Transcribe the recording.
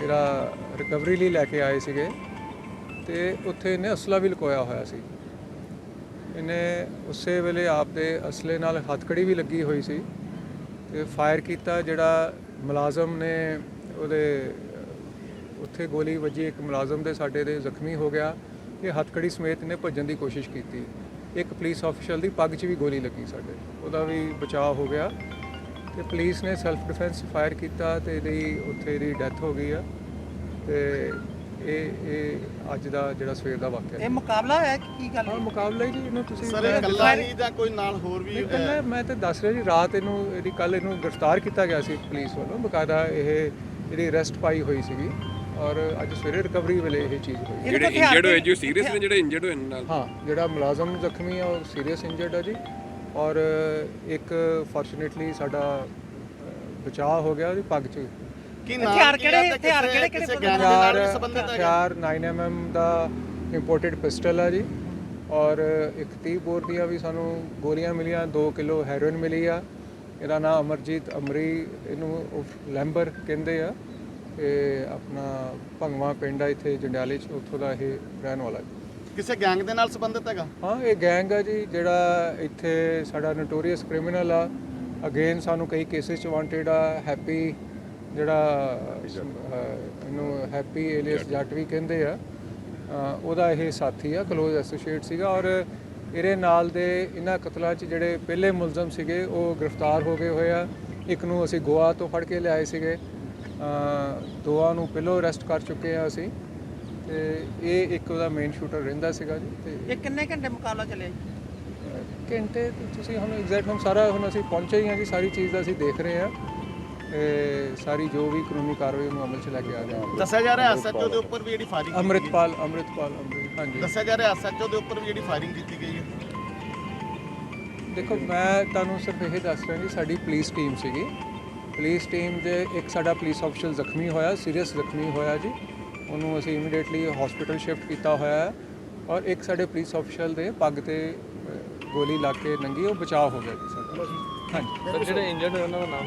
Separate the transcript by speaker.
Speaker 1: ਜਿਹੜਾ ਰਿਕਵਰੀ ਲਈ ਲੈ ਕੇ ਆਏ ਸੀਗੇ ਤੇ ਉੱਥੇ ਇਹਨੇ ਅਸਲਾ ਵੀ ਲੁਕੋਇਆ ਹੋਇਆ ਸੀ। ਇਹਨੇ ਉਸੇ ਵੇਲੇ ਆਪਦੇ ਅਸਲੇ ਨਾਲ ਹੱਥਕੜੀ ਵੀ ਲੱਗੀ ਹੋਈ ਸੀ ਤੇ ਫਾਇਰ ਕੀਤਾ ਜਿਹੜਾ ਮੁਲਾਜ਼ਮ ਨੇ ਉਹਦੇ, ਉੱਥੇ ਗੋਲੀ ਵੱਜੀ, ਇੱਕ ਮੁਲਾਜ਼ਮ ਦੇ ਸਾਡੇ ਦੇ ਜ਼ਖਮੀ ਹੋ ਗਿਆ ਇਹ ਹੱਥਕੜੀ ਸਮੇਤ ਇਹਨੇ ਭੱਜਣ ਦੀ ਕੋਸ਼ਿਸ਼ ਕੀਤੀ। ਇੱਕ ਪੁਲਿਸ ਅਫੀਸ਼ਲ ਦੀ ਪੱਗ 'ਚ ਵੀ ਗੋਲੀ ਲੱਗੀ ਸਾਡੇ। ਉਹਦਾ ਵੀ ਬਚਾਅ ਹੋ ਗਿਆ। ਤੇ ਪੁਲਿਸ ਨੇ ਸੈਲਫ ਡਿਫੈਂਸ ਫਾਇਰ ਕੀਤਾ ਤੇ ਇਹਦੀ ਉੱਥੇ ਇਹਦੀ ਡੈਥ ਹੋ ਗਈ ਆ। ਤੇ ਇਹ ਇਹ ਅੱਜ ਦਾ ਜਿਹੜਾ ਸਵੇਰ ਦਾ ਵਾਕਿਆ
Speaker 2: ਇਹ
Speaker 1: ਹੈ
Speaker 2: ਮੁਕਾਬਲਾ ਹੋਇਆ ਕਿ ਕੀ ਗੱਲ
Speaker 1: ਹਾਂ ਮੁਕਾਬਲਾ ਹੀ ਜੀ ਇਹਨੂੰ ਤੁਸੀਂ
Speaker 3: ਸਰ ਇਹ ਇਕੱਲਾ ਹੀ ਜਾਂ ਕੋਈ ਨਾਲ ਹੋਰ ਵੀ
Speaker 1: ਨਹੀਂ, ਇਕੱਲਾ ਮੈਂ ਤਾਂ ਦੱਸ ਰਿਹਾ ਜੀ ਰਾਤ ਇਹਨੂੰ ਇਹਦੀ ਕੱਲ ਇਹਨੂੰ ਗ੍ਰਿਫਤਾਰ ਕੀਤਾ ਗਿਆ ਸੀ ਪੁਲਿਸ ਵੱਲੋਂ। ਬਕਾਇਦਾ ਇਹ ਇਹਦੀ ਅਰੈਸਟ ਪਾਈ ਹੋਈ ਸੀਗੀ ਔਰ ਅੱਜ ਸਵੇਰੇ ਰਿਕਵਰੀ ਵੇਲੇ ਇਹ ਚੀਜ਼ ਹੋਈ।
Speaker 2: ਇਹਦੇ
Speaker 4: ਜਿਹੜੇ
Speaker 2: ਕੋਲ ਹਥਿਆਰ
Speaker 4: ਇੰਜਰਡ ਹੋਏ ਜੋ ਸੀਰੀਅਸ ਨੇ ਜਿਹੜੇ ਇੰਜਰਡ ਹੋਏ ਨੇ ਨਾਲ?
Speaker 1: ਹਾਂ ਜਿਹੜਾ ਮੁਲਾਜ਼ਮ ਜ਼ਖਮੀ ਆ ਉਹ ਸੀਰੀਅਸ ਇੰਜਰਡ ਆ ਜੀ। ਔਰ ਇੱਕ ਫੋਰਚੂਨੇਟਲੀ ਸਾਡਾ ਬਚਾਅ ਹੋ ਗਿਆ ਉਹਦੀ ਪੱਗ 'ਚ
Speaker 3: ਕੀ
Speaker 2: ਹਥਿਆਰ ਕਿਹੜੇ- ਹਥਿਆਰ ਕਿਹੜੇ- ਕਿਹੜੇ
Speaker 3: ਕਿਸੇ
Speaker 2: ਬੰਦੇ
Speaker 3: ਗੈਂਗ ਦੇ ਨਾਲ
Speaker 1: ਹਥਿਆਰ
Speaker 3: ਸੰਬੰਧਿਤ ਹੈਗਾ?
Speaker 1: ਹਥਿਆਰ 9mm ਦਾ ਇੰਪੋਰਟਡ ਪਿਸਟਲ ਆ ਜੀ। ਔਰ ਇੱਕ 30 ਬੋਰ ਦੀਆਂ ਵੀ ਸਾਨੂੰ ਗੋਲੀਆਂ ਮਿਲੀਆਂ 2 ਕਿਲੋ ਹੈਰੋਇਨ ਮਿਲੀ ਆ। ਇਹਦਾ ਨਾਮ ਅਮਰਜੀਤ ਅਮਰੀ ਇਹਨੂੰ ਲੈਂਬਰ ਕਹਿੰਦੇ ਆ। ਇਹ ਆਪਣਾ ਭੰਗਵਾ ਪਿੰਡ ਆ ਇੱਥੇ ਜੰਡਿਆਲੇ ਚ ਉੱਥੋਂ ਦਾ ਇਹ ਰਹਿਣ ਵਾਲਾ ਜੀ।
Speaker 3: ਕਿਸੇ ਗੈਂਗ ਦੇ ਨਾਲ ਸੰਬੰਧਿਤ ਹੈਗਾ?
Speaker 1: ਹਾਂ ਇਹ ਗੈਂਗ ਆ ਜੀ ਜਿਹੜਾ ਇੱਥੇ ਸਾਡਾ ਨੋਟੋਰੀਅਸ ਕ੍ਰਿਮੀਨਲ ਆ। ਅਗੇਨ ਸਾਨੂੰ ਕਈ ਕੇਸਿਸ ਚ ਵਾਂਟਡ ਆ ਹੈਪੀ ਜਿਹੜਾ ਇਹਨੂੰ ਹੈਪੀ ਏਲੀਅਸ ਜੱਟ ਵੀ ਕਹਿੰਦੇ ਆ। ਉਹਦਾ ਇਹ ਸਾਥੀ ਆ ক্লোਜ਼ ਐਸੋਸੀਏਟ ਸੀਗਾ ਔਰ ਇਹਦੇ ਨਾਲ ਦੇ ਇਹਨਾਂ ਕਤਲਾਂ 'ਚ ਜਿਹੜੇ ਪਹਿਲੇ ਮੁਲਜ਼ਮ ਸੀਗੇ ਉਹ ਗ੍ਰਿਫਤਾਰ ਹੋ ਗਏ ਹੋਏ ਆ। ਇੱਕ ਨੂੰ ਅਸੀਂ ਗੋਆ ਤੋਂ ਫੜ ਕੇ ਲਿਆਏ ਸੀਗੇ। ਦੋਆਂ ਨੂੰ ਪਹਿਲਾਂ ਅਰੈਸਟ ਕਰ ਚੁੱਕੇ ਆ ਅਸੀਂ। ਤੇ ਇਹ ਇੱਕ ਉਹਦਾ ਮੇਨ ਸ਼ੂਟਰ ਰਹਿੰਦਾ ਸੀਗਾ ਜੀ ਤੇ
Speaker 2: ਇਹ ਕਿੰਨੇ ਘੰਟੇ ਮੁਕਾਬਲਾ ਚੱਲਿਆ ਜੀ?
Speaker 1: ਘੰਟੇ ਤੇ ਤੁਸੀਂ ਹੁਣ ਐਗਜ਼ੈਕਟ ਹੁਣ ਸਾਰਾ ਹੁਣ ਅਸੀਂ ਪਹੁੰਚੇ ਹੀ ਹਾਂ ਜੀ ਸਾਰੀ ਚੀਜ਼ ਦਾ ਅਸੀਂ ਦੇਖ ਰਹੇ ਹਾਂ। ਤੇ ਸਾਰੀ ਜੋ ਵੀ ਕਾਨੂੰਨੀ ਕਾਰਵਾਈ ਨੂੰ ਅਮਲ 'ਚ ਲੈ ਕੇ ਆ ਰਹੇ ਹਾਂ
Speaker 3: ਦੱਸਿਆ ਜਾ ਰਿਹਾ ਐਸਐਚਓ ਦੇ ਉੱਪਰ ਵੀ ਜਿਹੜੀ ਫਾਇਰਿੰਗ
Speaker 1: ਅੰਮ੍ਰਿਤਪਾਲ ਅੰਮ੍ਰਿਤਪਾਲ ਅੰਮ੍ਰਿਤ ਹਾਂਜੀ।
Speaker 3: ਦੱਸਿਆ ਜਾ ਰਿਹਾ ਐਸਐਚਓ ਦੇ ਉੱਪਰ ਵੀ ਜਿਹੜੀ ਫਾਇਰਿੰਗ ਕੀਤੀ ਗਈ ਹੈ।
Speaker 1: ਦੇਖੋ ਮੈਂ ਤੁਹਾਨੂੰ ਸਿਰਫ ਇਹ ਦੱਸ ਰਿਹਾ ਜੀ ਸਾਡੀ ਪੁਲਿਸ ਟੀਮ ਸੀਗੀ। ਪੁਲਿਸ ਟੀਮ ਦੇ ਇੱਕ ਸਾਡਾ ਪੁਲਿਸ ਅਫਸਰ ਜ਼ਖਮੀ ਹੋਇਆ ਸੀਰੀਅਸ ਜ਼ਖਮੀ ਹੋਇਆ ਜੀ। ਉਹਨੂੰ ਅਸੀਂ ਇਮੀਡੀਏਟਲੀ ਹਸਪੀਟਲ ਸ਼ਿਫਟ ਕੀਤਾ ਹੋਇਆ ਹੈ ਔਰ ਇੱਕ ਸਾਡੇ ਪੁਲਿਸ ਅਫਸਰ ਦੇ ਪੱਗ ਤੇ ਗੋਲੀ ਲੱਗ ਕੇ ਨੰਗੀ ਉਹ ਬਚਾਅ ਹੋ ਗਿਆ ਜੀ ਸਾਡਾ। ਹਾਂਜੀ।
Speaker 5: ਸਰ ਜਿਹੜੇ ਇੰਜਰਡ ਹੋਏ ਉਹਨਾਂ ਦਾ ਨਾਮ